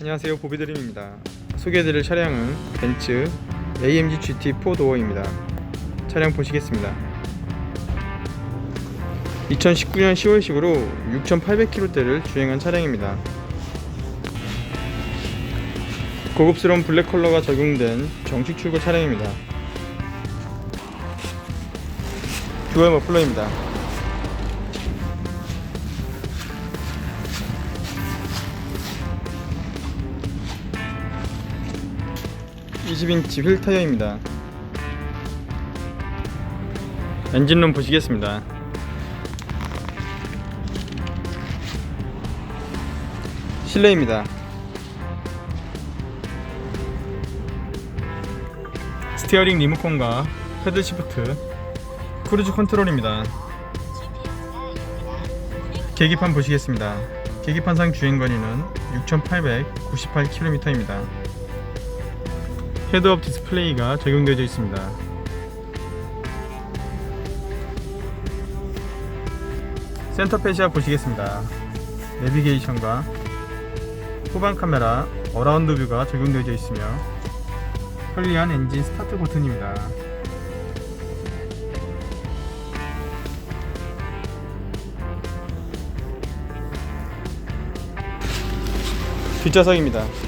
안녕하세요. 보비드림입니다. 소개해드릴 차량은 벤츠 AMG GT 4 도어입니다. 차량 보시겠습니다. 2019년 10월식으로 6,800km대를 주행한 차량입니다. 고급스러운 블랙 컬러가 적용된 정식 출고 차량입니다. 듀얼 머플러입니다 20인치 휠 타이어입니다. 엔진룸 보시겠습니다. 실내입니다. 스티어링 리모컨과 패들 시프트, 크루즈 컨트롤입니다. 계기판 보시겠습니다. 계기판상 주행 거리는 6,898km입니다. 헤드업 디스플레이가 적용되어 있습니다. 센터 페시아 보시겠습니다. 내비게이션과 후방 카메라, 어라운드 뷰가 적용되어 있으며 편리한 엔진 스타트 버튼입니다. 뒷좌석입니다.